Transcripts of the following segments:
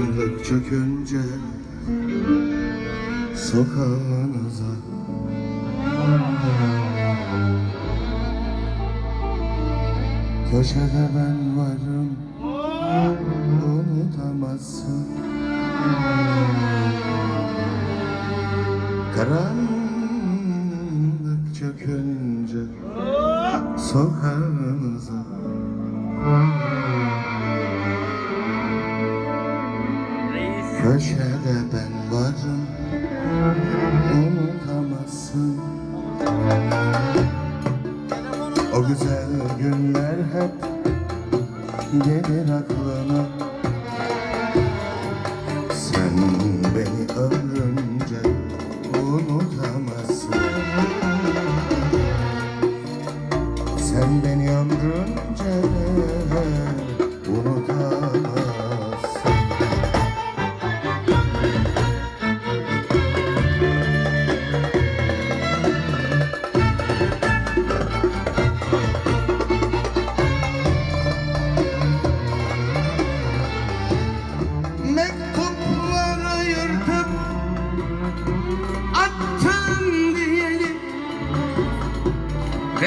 Karanlık çökünce sokağınıza Köşede ben varım unutamazsın. Karanlık çökünce sokağınıza güzel günler hep gelir aklına. Sen beni ömrünce unutamazsın. Sen beni ömrünce unutamazsın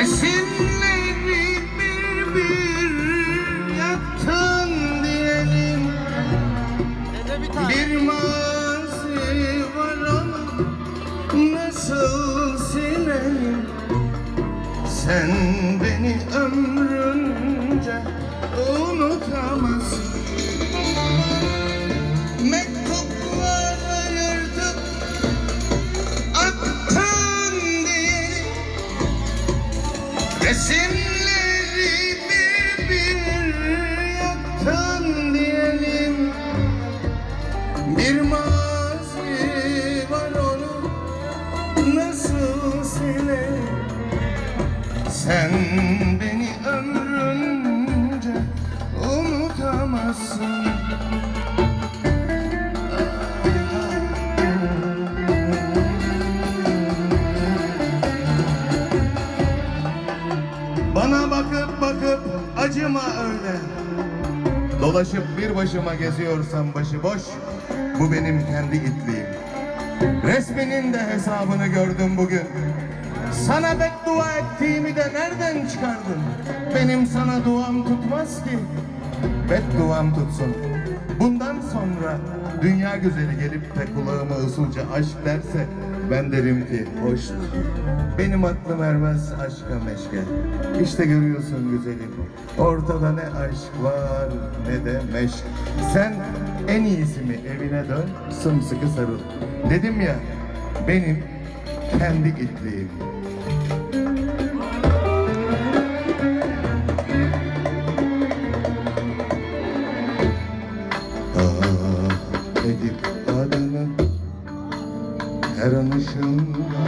Resimleri bir bir yaktın diyelim. Bir mazi var ama nasıl silelim? Sen beni ömrünce unutamazsın nasıl silelim Sen beni ömrünce unutamazsın. Bana bakıp bakıp acıma öyle. Dolaşıp bir başıma geziyorsam başıboş Bu benim kendi itliğim Resminin de hesabını gördüm bugün. Sana beddua ettiğimi de nereden çıkardın? Benim sana duam tutmaz ki. Bedduam tutsun. Bundan sonra dünya güzeli gelip de kulağıma usulca aşk derse ben derim ki hoştur. Benim aklım ermez aşka meşke. İşte görüyorsun güzelim. Ortada ne aşk var ne de meşk. Sen en iyisi mi evine dön sımsıkı sarıl. Dedim ya benim kendi itliğim. Ah edip adını her anışımda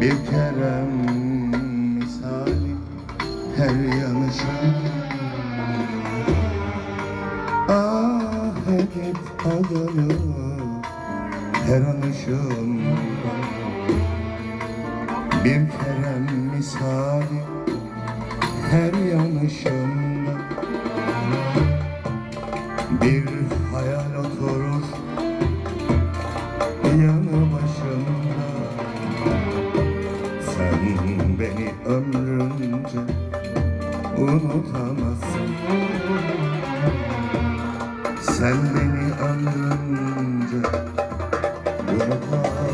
Bir kerem misali her yanışım. Ah edip adını her anışımda Bir kerem misali her yanışımda bir beni ömrünce unutamazsın. Sen beni ömrünce unutamazsın.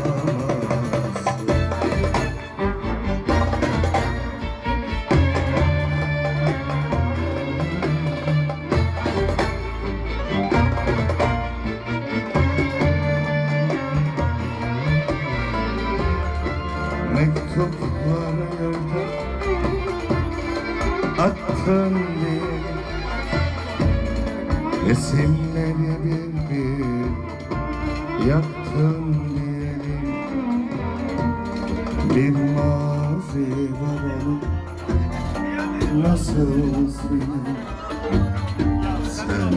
Mektupları diye Resimleri bir bir. Yaktın diyelim Bir mazi var onu nasıl silin Sen